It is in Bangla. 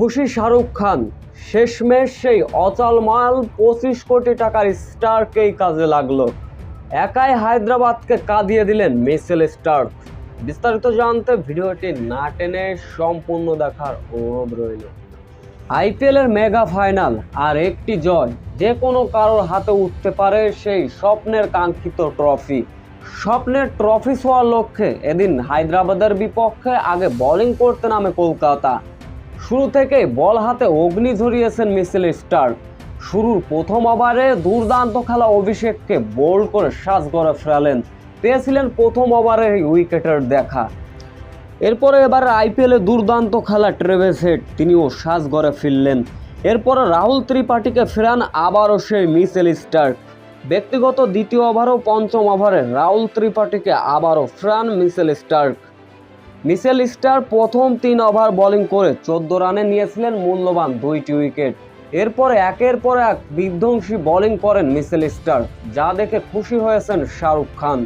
খুশি শাহরুখ খান। শেষমেশ সেই অচল মাল পঁচিশ কোটি টাকার স্টারকেই কাজে লাগল। একাই হায়দ্রাবাদকে কাঁদিয়ে দিলেন মিসেল স্টার্ক। বিস্তারিত জানতে ভিডিওটি না টেনে সম্পূর্ণ দেখার অনুরোধ রইল। আইপিএলের মেগা ফাইনাল আর একটি জয় যে কোনো কারোর হাতে উঠতে পারে সেই স্বপ্নের কাঙ্ক্ষিত ট্রফি। স্বপ্নের ট্রফি ছোঁয়ার লক্ষ্যে এদিন হায়দ্রাবাদের বিপক্ষে আগে বোলিং করতে নামে কলকাতা। শুরু থেকেই বল হাতে অগ্নি ঝরিয়েছেন মিসেল স্টার শুরুর প্রথম ওভারে দুর্দান্ত খেলা অভিষেককে বোল্ড করে সাজ করে ফেরালেন পেয়েছিলেন প্রথম ওভারে উইকেটের দেখা। এরপরে এবার আইপিএলে দুর্দান্ত খেলা ট্রেভেস হেড, তিনিও সাজ গড়ে ফিরলেন। এরপরে রাহুল ত্রিপাঠীকে ফেরান আবারও সেই মিসেল স্টার্ক ব্যক্তিগত দ্বিতীয় ওভার ও পঞ্চম ওভারে রাহুল ত্রিপাঠীকে আবারও ফেরান মিসেল স্টার্ক মিসেল স্টার প্রথম তিন ওভার বোলিং করে চোদ্দ রানে নিয়েছিলেন মূল্যবান দুইটি উইকেট। এরপরে একের পর এক বিধ্বংসী বোলিং করেন মিসেল স্টার যা দেখে খুশি হয়েছেন শাহরুখ খান।